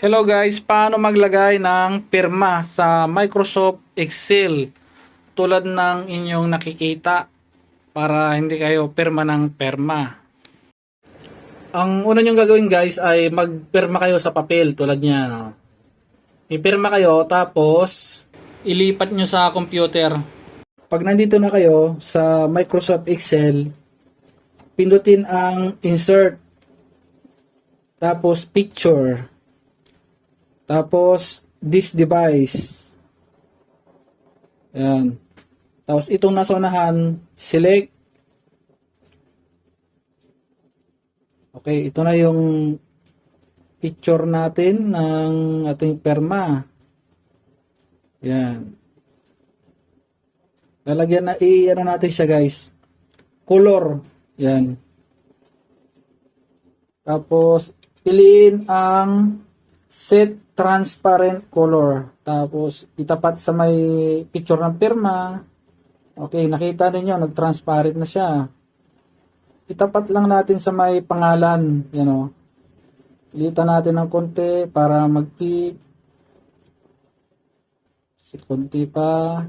Hello guys, paano maglagay ng pirma sa Microsoft Excel tulad ng inyong nakikita para hindi kayo pirma ng perma. Ang una nyong gagawin guys ay magpirma kayo sa papel tulad niya. No? Ipirma kayo tapos ilipat nyo sa computer. Pag nandito na kayo sa Microsoft Excel, pindutin ang insert tapos picture tapos, this device. Ayan. Tapos, itong nasa unahan, select. Okay, ito na yung picture natin ng ating perma. Ayan. Lalagyan na, i-ano natin siya guys. Color. Ayan. Tapos, piliin ang set transparent color. Tapos, itapat sa may picture ng pirma. Okay, nakita ninyo, nag-transparent na siya. Itapat lang natin sa may pangalan. Yan o. Pilitan natin ng konti para mag-tick. Si konti pa.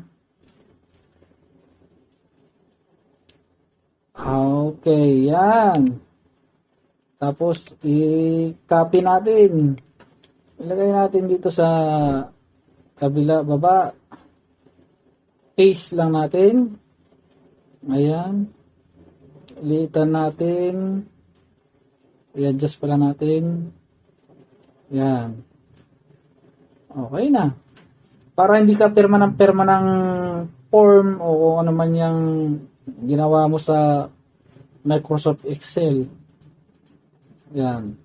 Okay, yan. Tapos, i-copy natin. Ilagay natin dito sa kabila baba. Paste lang natin. Ayan. Liitan natin. I-adjust pala natin. Ayan. Okay na. Para hindi ka perma ng perma ng form o ano man yung ginawa mo sa Microsoft Excel. Yan.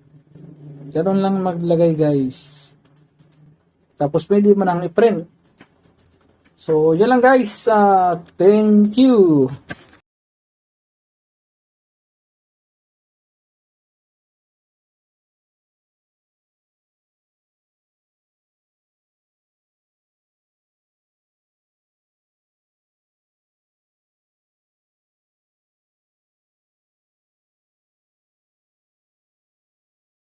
Ganun lang maglagay guys. Tapos pwede mo nang i-print. So, yan lang guys. Uh, thank you.